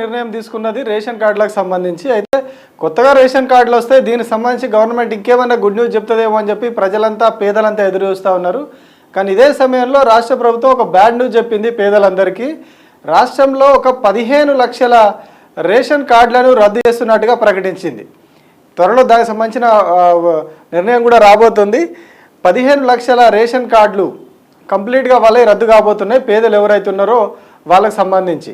నిర్ణయం తీసుకున్నది రేషన్ కార్డులకు సంబంధించి. అయితే కొత్తగా రేషన్ కార్డులు వస్తే దీనికి సంబంధించి గవర్నమెంట్ ఇంకేమైనా గుడ్ న్యూస్ చెప్తుందేమో అని చెప్పి ప్రజలంతా పేదలంతా ఎదురు చూస్తూ ఉన్నారు. కానీ ఇదే సమయంలో రాష్ట్ర ప్రభుత్వం ఒక బ్యాడ్ న్యూస్ చెప్పింది పేదలందరికీ. రాష్ట్రంలో ఒక పదిహేను లక్షల రేషన్ కార్డులను రద్దు చేస్తున్నట్టుగా ప్రకటించింది. త్వరలో దానికి సంబంధించిన నిర్ణయం కూడా రాబోతుంది. పదిహేను లక్షల రేషన్ కార్డులు కంప్లీట్గా వాళ్ళే రద్దు కాబోతున్నాయి. పేదలు ఎవరైతే ఉన్నారో వాళ్ళకి సంబంధించి.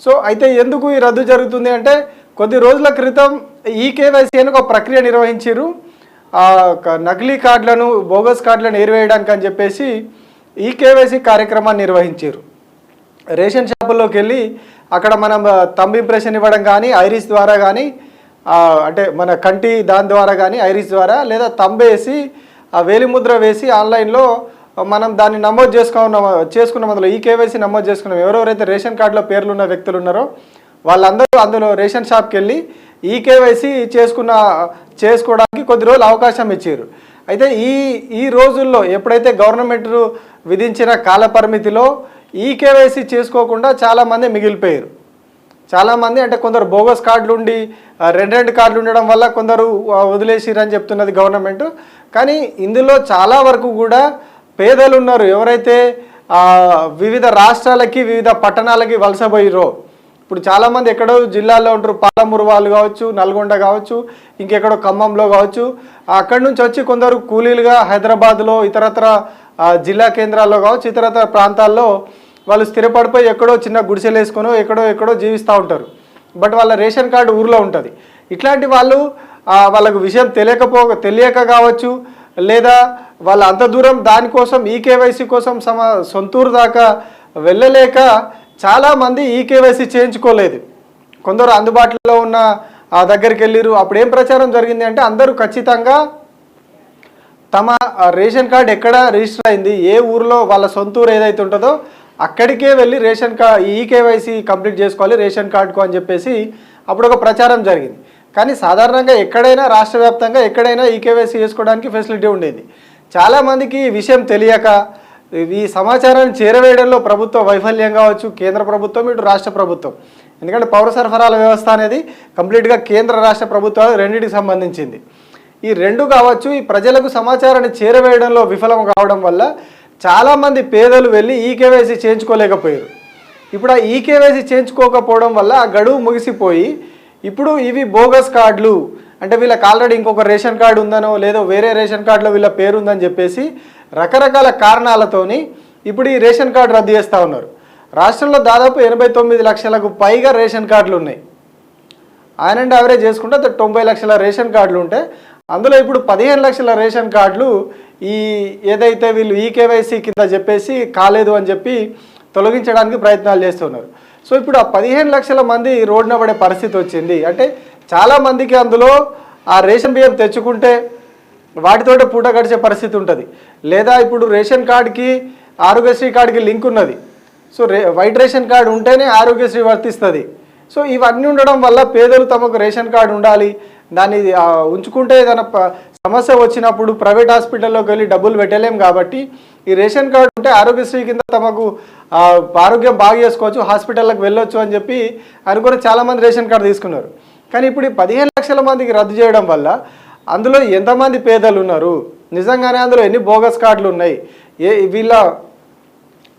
సో అయితే ఎందుకు ఈ రద్దు జరుగుతుంది అంటే కొద్ది రోజుల క్రితం ఈ కేవైసీ అని ఒక ప్రక్రియ నిర్వహించారు ఆ నకిలీ కార్డులను బోగస్ కార్డులను ఏరివేయడానికి అని చెప్పేసి ఈ కేవైసీ కార్యక్రమాన్ని నిర్వహించారు రేషన్ షాపుల్లోకి వెళ్ళి అక్కడ మనం తంబ్ ఇంప్రెషన్ ఇవ్వడం కానీ ఐరిస్ ద్వారా కానీ అంటే మన కంటి దాని ద్వారా కానీ ఐరిస్ ద్వారా లేదా తంబేసి ఆ వేలిముద్ర వేసి ఆన్లైన్లో మనం దాన్ని నమోదు చేసుకున్నాం చేసుకున్నాం అందులో ఈ కేవైసీ నమోదు చేసుకున్నాం. ఎవరెవరైతే రేషన్ కార్డులో పేర్లు ఉన్న వ్యక్తులు ఉన్నారో వాళ్ళందరూ అందులో రేషన్ షాప్కి వెళ్ళి ఈ కేవైసీ చేసుకున్న చేసుకోవడానికి కొద్ది రోజులు అవకాశం ఇచ్చారు. అయితే ఈ ఈ రోజుల్లో ఎప్పుడైతే గవర్నమెంట్ విధించిన కాల పరిమితిలో ఈ కేవైసీ చేసుకోకుండా చాలామంది మిగిలిపోయారు. చాలామంది అంటే కొందరు బోగస్ కార్డులు ఉండి రెండు రెండు కార్డులు ఉండడం వల్ల కొందరు వదిలేసిరని చెప్తున్నది గవర్నమెంట్. కానీ ఇందులో చాలా వరకు కూడా పేదలు ఉన్నారు ఎవరైతే వివిధ రాష్ట్రాలకి వివిధ పట్టణాలకి వలసపోయిరో ఇప్పుడు చాలామంది ఎక్కడో జిల్లాల్లో ఉంటారు. పాలమూరు వాళ్ళు కావచ్చు నల్గొండ కావచ్చు ఇంకెక్కడో ఖమ్మంలో కావచ్చు. అక్కడి నుంచి వచ్చి కొందరు కూలీలుగా హైదరాబాద్లో ఇతరత్ర జిల్లా కేంద్రాల్లో కావచ్చు ఇతరత్ర ప్రాంతాల్లో వాళ్ళు స్థిరపడిపోయి ఎక్కడో చిన్న గుడిసెలు వేసుకొని ఎక్కడో ఎక్కడో జీవిస్తూ ఉంటారు. బట్ వాళ్ళ రేషన్ కార్డు ఊర్లో ఉంటుంది. ఇట్లాంటి వాళ్ళు వాళ్ళకు విషయం తెలియకపో తెలియక కావచ్చు లేదా వాళ్ళ అంత దూరం దానికోసం ఈ కేవైసీ కోసం సమ సొంతూరు దాకా వెళ్ళలేక చాలామంది ఈ కేవైసీ చేయించుకోలేదు. కొందరు అందుబాటులో ఉన్న ఆ దగ్గరికి వెళ్ళిరు. అప్పుడు ఏం ప్రచారం జరిగింది అంటే అందరూ ఖచ్చితంగా తమ రేషన్ కార్డు ఎక్కడ రిజిస్టర్ అయింది ఏ ఊరిలో వాళ్ళ సొంత ఊరు ఏదైతే ఉంటుందో అక్కడికే వెళ్ళి ration card e KYC complete చేసుకోవాలి రేషన్ కార్డుకు అని చెప్పేసి అప్పుడు ఒక ప్రచారం జరిగింది. కానీ సాధారణంగా ఎక్కడైనా రాష్ట్ర వ్యాప్తంగా ఎక్కడైనా ఈ కేవైసీ చేసుకోవడానికి ఫెసిలిటీ ఉండేది. చాలామందికి ఈ విషయం తెలియక ఈ సమాచారాన్ని చేరవేయడంలో ప్రభుత్వ వైఫల్యం కావచ్చు కేంద్ర ప్రభుత్వం ఇటు రాష్ట్ర ప్రభుత్వం. ఎందుకంటే పౌర సరఫరాల వ్యవస్థ అనేది కంప్లీట్గా కేంద్ర రాష్ట్ర ప్రభుత్వాలు రెండింటికి సంబంధించింది. ఈ రెండు కావచ్చు ఈ ప్రజలకు సమాచారాన్ని చేరవేయడంలో విఫలం కావడం వల్ల చాలామంది పేదలు వెళ్ళి ఈ కేవైసీ చేయించుకోలేకపోయారు. ఇప్పుడు ఆ ఈ కేవైసీ చేయించుకోకపోవడం వల్ల ఆ గడువు ముగిసిపోయి ఇప్పుడు ఇవి బోగస్ కార్డులు. అంటే వీళ్ళకి ఆల్రెడీ ఇంకొక రేషన్ కార్డు ఉందనో లేదో వేరే రేషన్ కార్డులో వీళ్ళ పేరు ఉందని చెప్పేసి రకరకాల కారణాలతోని ఇప్పుడు ఈ రేషన్ కార్డు రద్దు చేస్తూ ఉన్నారు. రాష్ట్రంలో దాదాపు ఎనభై తొమ్మిది లక్షలకు పైగా రేషన్ కార్డులు ఉన్నాయి. ఆయన అండ్ యావరేజ్ చేసుకుంటే తొంభై లక్షల రేషన్ కార్డులు ఉంటే అందులో ఇప్పుడు పదిహేను లక్షల రేషన్ కార్డులు ఈ ఏదైతే వీళ్ళు ఈ కేవైసీ కింద చెప్పేసి కాలేదు అని చెప్పి తొలగించడానికి ప్రయత్నాలు చేస్తున్నారు. సో ఇప్పుడు ఆ పదిహేను లక్షల మంది రోడ్డున పడే పరిస్థితి వచ్చింది. అంటే చాలా మందికి అందులో ఆ రేషన్ బియ్యం తెచ్చుకుంటే వాటితోటే పూట గడిచే పరిస్థితి ఉంటుంది. లేదా ఇప్పుడు రేషన్ కార్డుకి ఆరోగ్యశ్రీ కార్డుకి లింక్ ఉన్నది. సో రే వైట్ రేషన్ కార్డు ఉంటేనే ఆరోగ్యశ్రీ వర్తిస్తుంది. సో ఇవన్నీ ఉండడం వల్ల పేదలు తమకు రేషన్ కార్డు ఉండాలి. దాన్ని ఉంచుకుంటే ఏదైనా ప- సమస్య వచ్చినప్పుడు ప్రైవేట్ హాస్పిటల్లోకి వెళ్ళి డబ్బులు పెట్టలేం కాబట్టి ఈ రేషన్ కార్డు ఉంటే ఆరోగ్యశ్రీ కింద తమకు ఆరోగ్యం బాగా చేసుకోవచ్చు హాస్పిటల్కి వెళ్ళొచ్చు అని చెప్పి అనుకుని చాలామంది రేషన్ కార్డు తీసుకున్నారు. కానీ ఇప్పుడు ఈ పదిహేను లక్షల మందికి రద్దు చేయడం వల్ల అందులో ఎంతమంది పేదలు ఉన్నారు? నిజంగానే అందులో ఎన్ని బోగస్ కార్డులు ఉన్నాయి? ఏ వీళ్ళ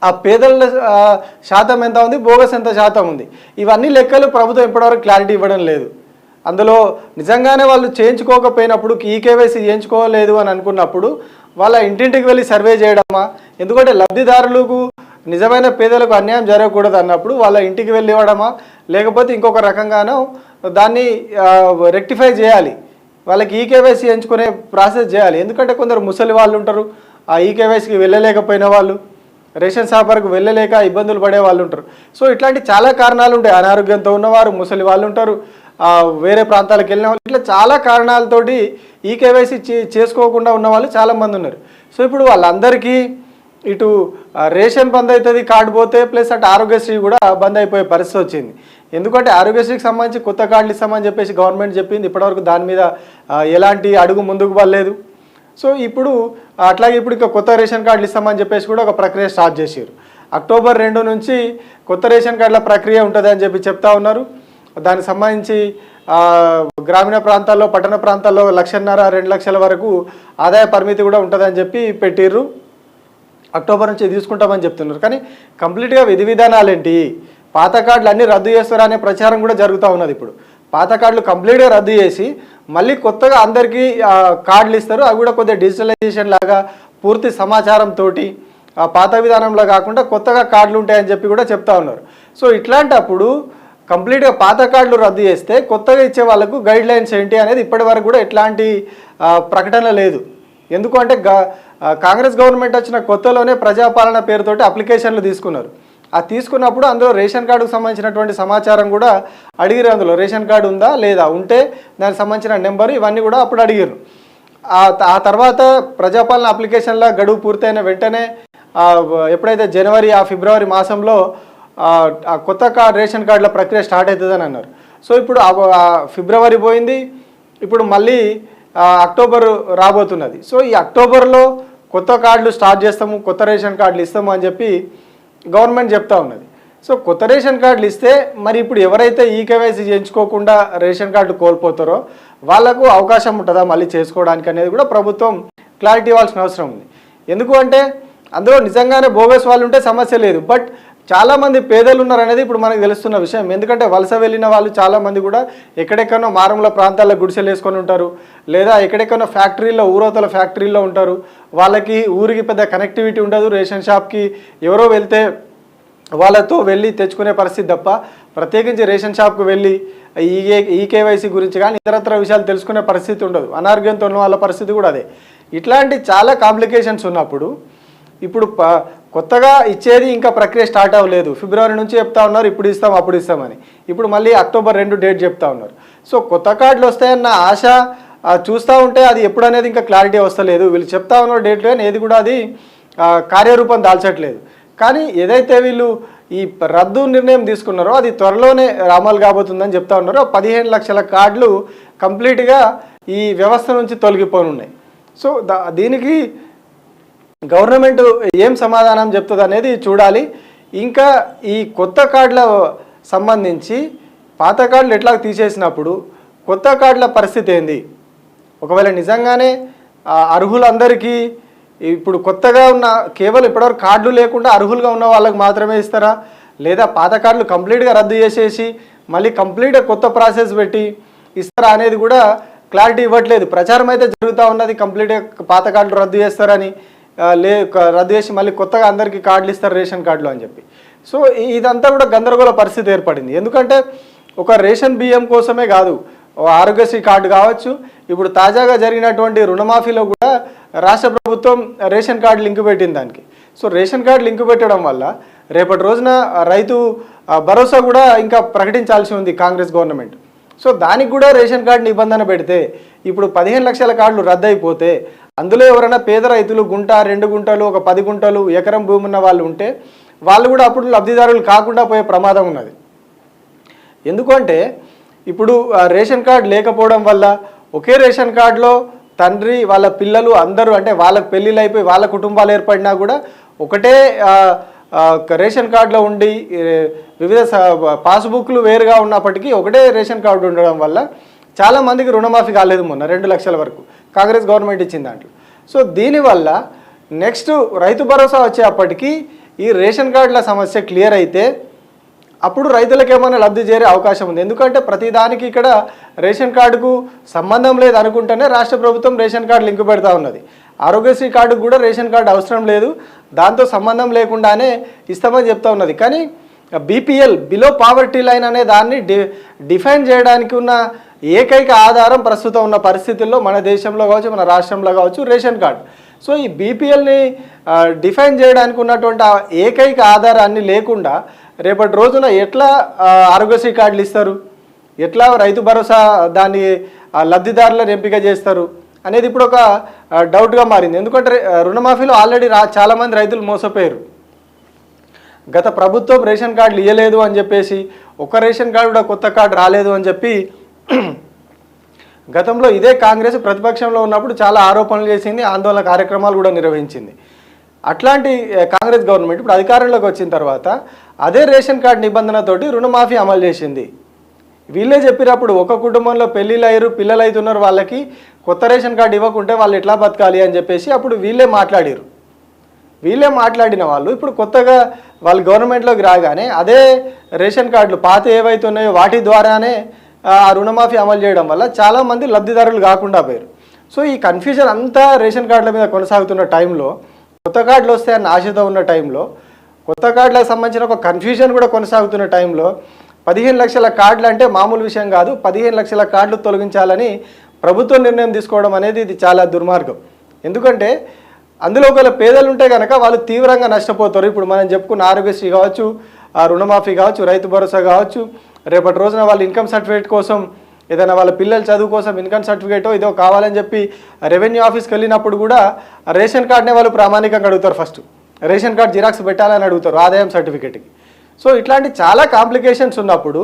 ఆ పేదల శాతం ఎంత ఉంది? బోగస్ ఎంత శాతం ఉంది? ఇవన్నీ లెక్కలు ప్రభుత్వం ఇప్పటివరకు క్లారిటీ ఇవ్వడం లేదు. అందులో నిజంగానే వాళ్ళు చేయించుకోకపోయినప్పుడు ఈ కేవైసీ చేయించుకోలేదు అని అనుకున్నప్పుడు వాళ్ళ ఇంటింటికి వెళ్ళి సర్వే చేయడమా? ఎందుకంటే లబ్ధిదారులకు నిజమైన పేదలకు అన్యాయం జరగకూడదు అన్నప్పుడు వాళ్ళ ఇంటికి వెళ్ళి ఇవ్వడమా? లేకపోతే ఇంకొక రకంగానో దాన్ని రెక్టిఫై చేయాలి. వాళ్ళకి ఈ కేవైసీ ఎంచుకునే ప్రాసెస్ చేయాలి. ఎందుకంటే కొందరు ముసలి వాళ్ళు ఉంటారు ఆ ఈ కేవైసీకి వెళ్ళలేకపోయిన వాళ్ళు రేషన్ షాపర్కు వెళ్ళలేక ఇబ్బందులు పడే వాళ్ళు ఉంటారు. సో ఇట్లాంటి చాలా కారణాలు ఉంటాయి. అనారోగ్యంతో ఉన్నవారు ముసలి వాళ్ళు ఉంటారు. వేరే ప్రాంతాలకు వెళ్ళిన వాళ్ళు. ఇట్లా చాలా కారణాలతోటి ఈ కేవైసీ చే- చేసుకోకుండా ఉన్న వాళ్ళు చాలామంది ఉన్నారు. సో ఇప్పుడు వాళ్ళందరికీ ఇటు రేషన్ బంద్ అవుతుంది కార్డు పోతే ప్లస్ అటు ఆరోగ్యశ్రీ కూడా బంద్ అయిపోయే పరిస్థితి వచ్చింది. ఎందుకంటే ఆరోగ్యశ్రీకి సంబంధించి కొత్త కార్డులు ఇస్తామని చెప్పేసి గవర్నమెంట్ చెప్పింది. ఇప్పటివరకు దాని మీద ఎలాంటి అడుగు ముందుకు పడలేదు. సో ఇప్పుడు అట్లాగే ఇప్పుడు ఇంకా కొత్త రేషన్ కార్డులు ఇస్తామని చెప్పేసి కూడా ఒక ప్రక్రియ స్టార్ట్ చేశారు. అక్టోబర్ రెండు నుంచి కొత్త రేషన్ కార్డుల ప్రక్రియ ఉంటుంది అని చెప్పి చెప్తా ఉన్నారు. దానికి సంబంధించి గ్రామీణ ప్రాంతాల్లో పట్టణ ప్రాంతాల్లో లక్షన్నర రెండు లక్షల వరకు ఆదాయ పరిమితి కూడా ఉంటుందని చెప్పి పెట్టిర్రు. అక్టోబర్ నుంచి తీసుకుంటామని చెప్తున్నారు. కానీ కంప్లీట్గా విధి విధానాలు ఏంటి పాత కార్డులు అన్నీ రద్దు చేస్తారా అనే ప్రచారం కూడా జరుగుతూ ఉన్నది ఇప్పుడు. పాత కార్డులు కంప్లీట్గా రద్దు చేసి మళ్ళీ కొత్తగా అందరికీ కార్డులు ఇస్తారు. అవి కూడా కొద్దిగా డిజిటలైజేషన్ లాగా పూర్తి సమాచారంతో పాత విధానంలో కాకుండా కొత్తగా కార్డులు ఉంటాయని చెప్పి కూడా చెప్తా ఉన్నారు. సో ఇట్లాంటప్పుడు కంప్లీట్గా పాత కార్డులు రద్దు చేస్తే కొత్తగా ఇచ్చే వాళ్ళకు గైడ్ లైన్స్ ఏంటి అనేది ఇప్పటి వరకు కూడా ఎట్లాంటి ప్రకటన లేదు. ఎందుకు అంటే కాంగ్రెస్ గవర్నమెంట్ వచ్చిన కొత్తలోనే ప్రజాపాలన పేరుతోటి అప్లికేషన్లు తీసుకున్నారు. ఆ తీసుకున్నప్పుడు అందులో రేషన్ కార్డుకు సంబంధించినటువంటి సమాచారం కూడా అడిగిరు అందులో. రేషన్ కార్డు ఉందా లేదా? ఉంటే దానికి సంబంధించిన నెంబర్ ఇవన్నీ కూడా అప్పుడు అడిగారు ఆ తర్వాత ప్రజాపాలన అప్లికేషన్ల గడువు పూర్తయిన వెంటనే ఎప్పుడైతే జనవరి ఆ ఫిబ్రవరి మాసంలో కొత్త కార్డ్ రేషన్ కార్డుల ప్రక్రియ స్టార్ట్ అవుతుందని అన్నారు. సో ఇప్పుడు ఫిబ్రవరి పోయింది. ఇప్పుడు మళ్ళీ అక్టోబర్ రాబోతున్నది. సో ఈ అక్టోబర్లో కొత్త కార్డులు స్టార్ట్ చేస్తాము కొత్త రేషన్ కార్డులు ఇస్తాము అని చెప్పి గవర్నమెంట్ చెప్తా ఉన్నది. సో కొత్త రేషన్ కార్డులు ఇస్తే మరి ఇప్పుడు ఎవరైతే ఈ కేవైసీ చేయించుకోకుండా రేషన్ కార్డు కోల్పోతారో వాళ్ళకు అవకాశం ఉంటుందా మళ్ళీ చేసుకోవడానికి అనేది కూడా ప్రభుత్వం క్లారిటీ ఇవ్వాల్సిన అవసరం ఉంది. ఎందుకు అంటే అందులో నిజంగానే బోగస్ వాళ్ళు ఉంటే సమస్య లేదు. బట్ చాలామంది పేదలు ఉన్నారనేది ఇప్పుడు మనకు తెలుస్తున్న విషయం. ఎందుకంటే వలస వెళ్ళిన వాళ్ళు చాలామంది కూడా ఎక్కడెక్కడో మారుమూల ప్రాంతాల్లో గుడిసెలు వేసుకొని ఉంటారు. లేదా ఎక్కడెక్కడో ఫ్యాక్టరీలో ఊరవతల ఫ్యాక్టరీలో ఉంటారు. వాళ్ళకి ఊరికి పెద్ద కనెక్టివిటీ ఉండదు. రేషన్ షాప్కి ఎవరో వెళ్తే వాళ్ళతో వెళ్ళి తెచ్చుకునే పరిస్థితి తప్ప ప్రత్యేకించి రేషన్ షాప్కి వెళ్ళి ఈ ఈ కేవైసీ గురించి కానీ ఇతరత్ర విషయాలు తెలుసుకునే పరిస్థితి ఉండదు. అనారోగ్యంతో ఉన్న వాళ్ళ పరిస్థితి కూడా అదే. ఇట్లాంటి చాలా కాంప్లికేషన్స్ ఉన్నప్పుడు ఇప్పుడు ప కొత్తగా ఇచ్చేది ఇంకా ప్రక్రియ స్టార్ట్ అవ్వలేదు. ఫిబ్రవరి నుంచి చెప్తా ఉన్నారు ఇప్పుడు ఇస్తాం అప్పుడు ఇస్తామని. ఇప్పుడు మళ్ళీ అక్టోబర్ రెండు డేట్ చెప్తా ఉన్నారు. సో కొత్త కార్డులు వస్తాయన్న ఆశ చూస్తూ ఉంటే అది ఎప్పుడు అనేది ఇంకా క్లారిటీ వస్తలేదు. వీళ్ళు చెప్తా ఉన్న డేట్ కానీ ఏది కూడా అది కార్యరూపం దాల్చట్లేదు. కానీ ఏదైతే వీళ్ళు ఈ రద్దు నిర్ణయం తీసుకున్నారో అది త్వరలోనే రామాలు కాబోతుందని చెప్తా ఉన్నారో. పదిహేను లక్షల కార్డులు కంప్లీట్గా ఈ వ్యవస్థ నుంచి తొలగిపోనున్నాయి. సో దీనికి గవర్నమెంట్ ఏం సమాధానం చెప్తుంది అనేది చూడాలి. ఇంకా ఈ కొత్త కార్డుల సంబంధించి పాత కార్డులు ఎట్లా తీసేసినప్పుడు కొత్త కార్డుల పరిస్థితి ఏంది? ఒకవేళ నిజంగానే అర్హులందరికీ ఇప్పుడు కొత్తగా ఉన్న కేవలం ఇప్పటివరకు కార్డులు లేకుండా అర్హులుగా ఉన్న వాళ్ళకి మాత్రమే ఇస్తారా? లేదా పాత కార్డులు కంప్లీట్గా రద్దు చేసేసి మళ్ళీ కంప్లీట్గా కొత్త ప్రాసెస్ పెట్టి ఇస్తారా అనేది కూడా క్లారిటీ ఇవ్వట్లేదు. ప్రచారం అయితే జరుగుతూ ఉన్నది కంప్లీట్గా పాత కార్డులు రద్దు చేస్తారని. లే రద్దు చేసి మళ్ళీ కొత్తగా అందరికీ కార్డులు ఇస్తారు రేషన్ కార్డులు అని చెప్పి. సో ఇదంతా కూడా గందరగోళ పరిస్థితి ఏర్పడింది. ఎందుకంటే ఒక రేషన్ బియ్యం కోసమే కాదు ఆరోగ్యశ్రీ కార్డు కావచ్చు ఇప్పుడు తాజాగా జరిగినటువంటి రుణమాఫీలో కూడా రాష్ట్ర ప్రభుత్వం రేషన్ కార్డు లింక్ పెట్టింది దానికి. సో రేషన్ కార్డు లింక్ పెట్టడం వల్ల రేపటి రోజున రైతు భరోసా కూడా ఇంకా ప్రకటించాల్సి ఉంది కాంగ్రెస్ గవర్నమెంట్. సో దానికి కూడా రేషన్ కార్డు నిబంధన పెడితే ఇప్పుడు పదిహేను లక్షల కార్డులు రద్దయిపోతే అందులో ఎవరైనా పేద రైతులు గుంట రెండు గుంటలు ఒక పది గుంటలు ఎకరం భూమి ఉన్న వాళ్ళు ఉంటే వాళ్ళు కూడా అప్పుడు లబ్ధిదారులు కాకుండా పోయే ప్రమాదం ఉన్నది. ఎందుకంటే ఇప్పుడు రేషన్ కార్డు లేకపోవడం వల్ల ఒకే రేషన్ కార్డులో తండ్రి వాళ్ళ పిల్లలు అందరూ అంటే వాళ్ళకి పెళ్ళిళ్ళు అయిపోయి వాళ్ళ కుటుంబాలు ఏర్పడినా కూడా ఒకటే రేషన్ కార్డులో ఉండి వివిధ పాస్బుక్లు వేరుగా ఉన్నప్పటికీ ఒకటే రేషన్ కార్డు ఉండడం వల్ల చాలా మందికి రుణమాఫీ కాలేదు మొన్న రెండు లక్షల వరకు. కాంగ్రెస్ గవర్నమెంట్ ఇచ్చిన దాంట్లో. సో దీనివల్ల నెక్స్ట్ రైతు భరోసా వచ్చేప్పటికీ ఈ రేషన్ కార్డుల సమస్య క్లియర్ అయితే అప్పుడు రైతులకు ఏమైనా లబ్ధి చేరే అవకాశం ఉంది. ఎందుకంటే ప్రతిదానికి ఇక్కడ రేషన్ కార్డుకు సంబంధం లేదు అనుకుంటేనే రాష్ట్ర ప్రభుత్వం రేషన్ కార్డు లింక్ పెడతా ఉన్నది. ఆరోగ్యశ్రీ కార్డుకు కూడా రేషన్ కార్డు అవసరం లేదు. దాంతో సంబంధం లేకుండానే ఇస్తామని చెప్తా ఉన్నది. కానీ బీపీఎల్ బిలో పావర్టీ లైన్ అనే దాన్ని డి డిఫైన్ చేయడానికి ఉన్న ఏకైక ఆధారం ప్రస్తుతం ఉన్న పరిస్థితుల్లో మన దేశంలో కావచ్చు మన రాష్ట్రంలో కావచ్చు రేషన్ కార్డు. సో ఈ బీపీఎల్ని డిఫైన్ చేయడానికి ఉన్నటువంటి ఆ ఏకైక ఆధారాన్ని లేకుండా రేపటి రోజున ఎట్లా ఆరోగ్యశ్రీ కార్డులు ఇస్తారు? ఎట్లా రైతు భరోసా దాన్ని లబ్ధిదారులను ఎంపిక చేస్తారు? అనేది ఇప్పుడు ఒక డౌట్గా మారింది. ఎందుకంటే రుణమాఫీలో ఆల్రెడీ రా చాలామంది రైతులు మోసపోయారు. గత ప్రభుత్వం రేషన్ కార్డులు ఇవ్వలేదు అని చెప్పేసి ఒక రేషన్ కార్డు కూడా కొత్త కార్డు రాలేదు అని చెప్పి గతంలో ఇదే కాంగ్రెస్ ప్రతిపక్షంలో ఉన్నప్పుడు చాలా ఆరోపణలు చేసింది ఆందోళన కార్యక్రమాలు కూడా నిర్వహించింది. అట్లాంటి కాంగ్రెస్ గవర్నమెంట్ ఇప్పుడు అధికారంలోకి వచ్చిన తర్వాత అదే రేషన్ కార్డు నిబంధనతోటి రుణమాఫీ అమలు చేసింది. వీళ్ళే చెప్పినప్పుడు ఒక కుటుంబంలో పెళ్ళిళ్ళు అయ్యారు పిల్లలు అవుతున్నారు వాళ్ళకి కొత్త రేషన్ కార్డు ఇవ్వకుంటే వాళ్ళు ఎట్లా బతకాలి అని చెప్పేసి అప్పుడు వీళ్ళే మాట్లాడారు. వీళ్ళే మాట్లాడిన వాళ్ళు ఇప్పుడు కొత్తగా వాళ్ళు గవర్నమెంట్లోకి రాగానే అదే రేషన్ కార్డులు పాత ఏవైతే ఉన్నాయో వాటి ద్వారానే ఆ రుణమాఫీ అమలు చేయడం వల్ల చాలామంది లబ్ధిదారులు కాకుండా పోయారు. సో ఈ కన్ఫ్యూజన్ అంతా రేషన్ కార్డుల మీద కొనసాగుతున్న టైంలో కొత్త కార్డులు వస్తాయన్న ఆశతో ఉన్న టైంలో కొత్త కార్డులకు సంబంధించిన ఒక కన్ఫ్యూజన్ కూడా కొనసాగుతున్న టైంలో పదిహేను లక్షల కార్డులు అంటే మామూలు విషయం కాదు పదిహేను లక్షల కార్డులు తొలగించాలని ప్రభుత్వం నిర్ణయం తీసుకోవడం అనేది ఇది చాలా దుర్మార్గం. ఎందుకంటే అందులో ఒకవేళ పేదలు ఉంటే కనుక వాళ్ళు తీవ్రంగా నష్టపోతారు. ఇప్పుడు మనం చెప్పుకున్న ఆరోగ్యశ్రీ కావచ్చు ఆ రుణమాఫీ కావచ్చు రైతు భరోసా కావచ్చు రేపటి రోజున వాళ్ళ ఇన్కమ్ సర్టిఫికేట్ కోసం ఏదైనా వాళ్ళ పిల్లల చదువు కోసం ఇన్కమ్ సర్టిఫికేటో ఇదో కావాలని చెప్పి రెవెన్యూ ఆఫీస్కి వెళ్ళినప్పుడు కూడా రేషన్ కార్డునే వాళ్ళు ప్రామాణికంగా అడుగుతారు ఫస్ట్. రేషన్ కార్డ్ జిరాక్స్ పెట్టాలని అడుగుతారు ఆదాయం సర్టిఫికేట్కి. సో ఇట్లాంటి చాలా కాంప్లికేషన్స్ ఉన్నప్పుడు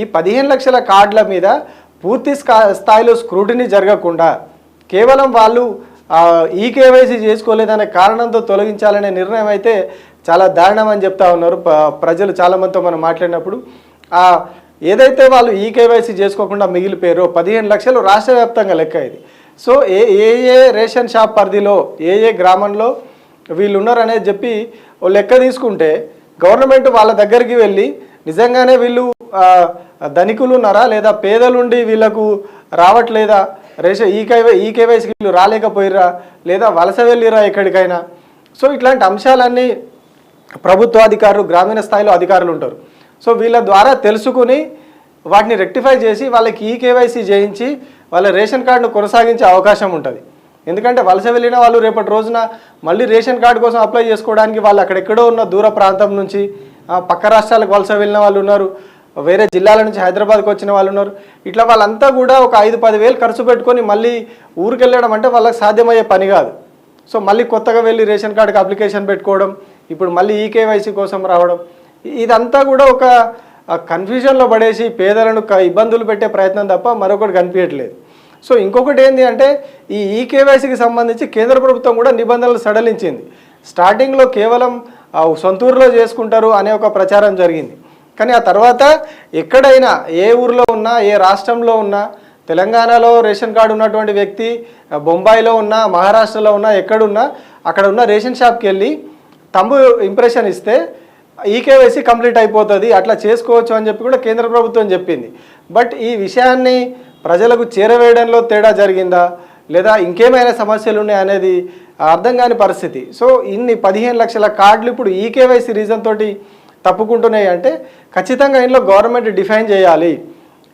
ఈ పదిహేను లక్షల కార్డుల మీద పూర్తి స్థాయిలో స్క్రూటినీ జరగకుండా కేవలం వాళ్ళు ఈ కేవైసీ చేసుకోలేదనే కారణంతో తొలగించాలనే నిర్ణయం అయితే చాలా దారుణం అని చెప్తా ఉన్నారు ప్రజలు చాలామందితో మనం మాట్లాడినప్పుడు. ఏదైతే వాళ్ళు ఈ కేవైసీ చేసుకోకుండా మిగిలిపోయారో పదిహేను లక్షలు రాష్ట్ర వ్యాప్తంగా లెక్క ఇది. సో ఏ ఏ ఏ రేషన్ షాప్ పరిధిలో ఏ ఏ గ్రామంలో వీళ్ళు ఉన్నారనేది చెప్పి ఓ లెక్క తీసుకుంటే గవర్నమెంట్ వాళ్ళ దగ్గరికి వెళ్ళి నిజంగానే వీళ్ళు ధనికులు ఉన్నారా లేదా పేదలుండి వీళ్ళకు రావట్లేదా? రేషన్ ఈ కేవై ఈ కేవైసీకి వీళ్ళు రాలేకపోయిరా లేదా వలస వెళ్ళిరా ఎక్కడికైనా? సో ఇట్లాంటి అంశాలన్నీ ప్రభుత్వ అధికారులు గ్రామీణ స్థాయిలో అధికారులు ఉంటారు. సో వీళ్ళ ద్వారా తెలుసుకుని వాటిని రెక్టిఫై చేసి వాళ్ళకి ఈ కేవైసీ చేయించి వాళ్ళ రేషన్ కార్డును కొనసాగించే అవకాశం ఉంటుంది. ఎందుకంటే వలస వెళ్ళిన వాళ్ళు రేపటి రోజున మళ్ళీ రేషన్ కార్డు కోసం అప్లై చేసుకోవడానికి వాళ్ళు అక్కడెక్కడో ఉన్న దూర ప్రాంతం నుంచి పక్క రాష్ట్రాలకు వలస వెళ్ళిన వాళ్ళు ఉన్నారు వేరే జిల్లాల నుంచి హైదరాబాద్కి వచ్చిన వాళ్ళు ఉన్నారు. ఇట్లా వాళ్ళంతా కూడా ఒక ఐదు పది వేలు ఖర్చు పెట్టుకొని మళ్ళీ ఊరికి వెళ్ళడం అంటే వాళ్ళకి సాధ్యమయ్యే పని కాదు. సో మళ్ళీ కొత్తగా వెళ్ళి రేషన్ కార్డుకి అప్లికేషన్ పెట్టుకోవడం ఇప్పుడు మళ్ళీ ఈ కేవైసీ కోసం రావడం ఇదంతా కూడా ఒక కన్ఫ్యూజన్లో పడేసి పేదలను క- ఇబ్బందులు పెట్టే ప్రయత్నం తప్ప మరొకటి కనిపించట్లేదు. సో ఇంకొకటి ఏంటి అంటే ఈ ఈ కేవైసీకి సంబంధించి కేంద్ర ప్రభుత్వం కూడా నిబంధనలు సడలించింది. స్టార్టింగ్లో కేవలం సొంతూరులో చేసుకుంటారు అనే ఒక ప్రచారం జరిగింది. కానీ ఆ తర్వాత ఎక్కడైనా ఏ ఊర్లో ఉన్నా ఏ రాష్ట్రంలో ఉన్నా తెలంగాణలో రేషన్ కార్డు ఉన్నటువంటి వ్యక్తి బొంబాయిలో ఉన్నా మహారాష్ట్రలో ఉన్నా ఎక్కడున్నా అక్కడ ఉన్న రేషన్ షాప్కి వెళ్ళి తమ్ము ఇంప్రెషన్ ఇస్తే ఈకేవైసీ కంప్లీట్ అయిపోతుంది అట్లా చేసుకోవచ్చు అని చెప్పి కూడా కేంద్ర ప్రభుత్వం చెప్పింది. బట్ ఈ విషయాన్ని ప్రజలకు చేరవేయడంలో తేడా జరిగిందా? లేదా ఇంకేమైనా సమస్యలు ఉన్నాయి అనేది అర్థం కాని పరిస్థితి. సో ఇన్ని పదిహేను లక్షల కార్డులు ఇప్పుడు ఈకేవైసీ రీజన్ తోటి తప్పుకుంటున్నాయి అంటే ఖచ్చితంగా ఇందులో గవర్నమెంట్ డిఫైన్ చేయాలి.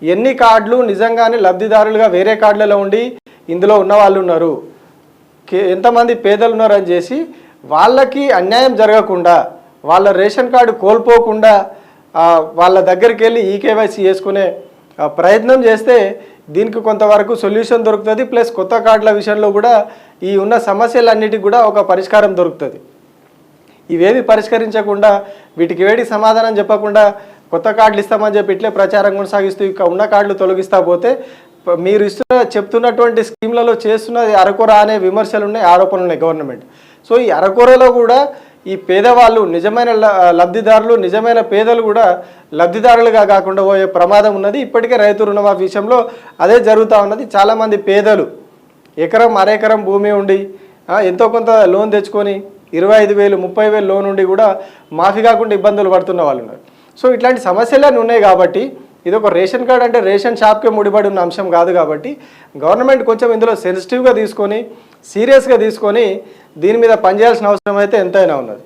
ఎన్ని కార్డులు నిజంగానే లబ్ధిదారులుగా వేరే కార్డులలో ఉండి ఇందులో ఉన్న వాళ్ళు ఉన్నారు? కే- ఎంతమంది పేదలు ఉన్నారని చేసి వాళ్ళకి అన్యాయం జరగకుండా వాళ్ళ రేషన్ కార్డు కోల్పోకుండా వాళ్ళ దగ్గరికి వెళ్ళి ఈకేవైసీ చేసుకునే ప్రయత్నం చేస్తే దీనికి కొంతవరకు సొల్యూషన్ దొరుకుతుంది ప్లస్ కొత్త కార్డుల విషయంలో కూడా ఈ ఉన్న సమస్యలన్నిటికి కూడా ఒక పరిష్కారం దొరుకుతుంది. ఇవేవి పరిష్కరించకుండా వీటికి వేడి సమాధానం చెప్పకుండా కొత్త కార్డులు ఇస్తామని చెప్పి ఇట్లే ప్రచారం కొనసాగిస్తూ ఇక ఉన్న కార్డులు తొలగిస్తా పోతే మీరు ఇస్తున్న చెప్తున్నటువంటి స్కీమ్లలో చేస్తున్నది అరకొర అనే విమర్శలు ఉన్నాయి ఆరోపణలు ఉన్నాయి గవర్నమెంట్. సో ఈ అరకొరలో కూడా ఈ పేదవాళ్ళు నిజమైన లబ్ధిదారులు నిజమైన పేదలు కూడా లబ్ధిదారులుగా కాకుండా పోయే ప్రమాదం ఉన్నది. ఇప్పటికే రైతు రుణమాఫీ విషయంలో అదే జరుగుతూ ఉన్నది. చాలామంది పేదలు ఎకరం అరెకరం భూమి ఉండి ఎంతో కొంత లోన్ తెచ్చుకొని ఇరవై ఐదు వేలు ముప్పై వేలు లోన్ ఉండి కూడా మాఫీ కాకుండా ఇబ్బందులు పడుతున్న వాళ్ళు ఉన్నారు. సో ఇట్లాంటి సమస్యలన్నీ ఉన్నాయి కాబట్టి ఇది ఒక రేషన్ కార్డ్ అంటే రేషన్ షాప్కే ముడిపడి ఉన్న అంశం కాదు కాబట్టి గవర్నమెంట్ కొంచెం ఇందులో సెన్సిటివ్గా తీసుకొని సీరియస్గా తీసుకొని దీని మీద పనిచేయాల్సిన అవసరం అయితే ఎంతైనా ఉన్నది.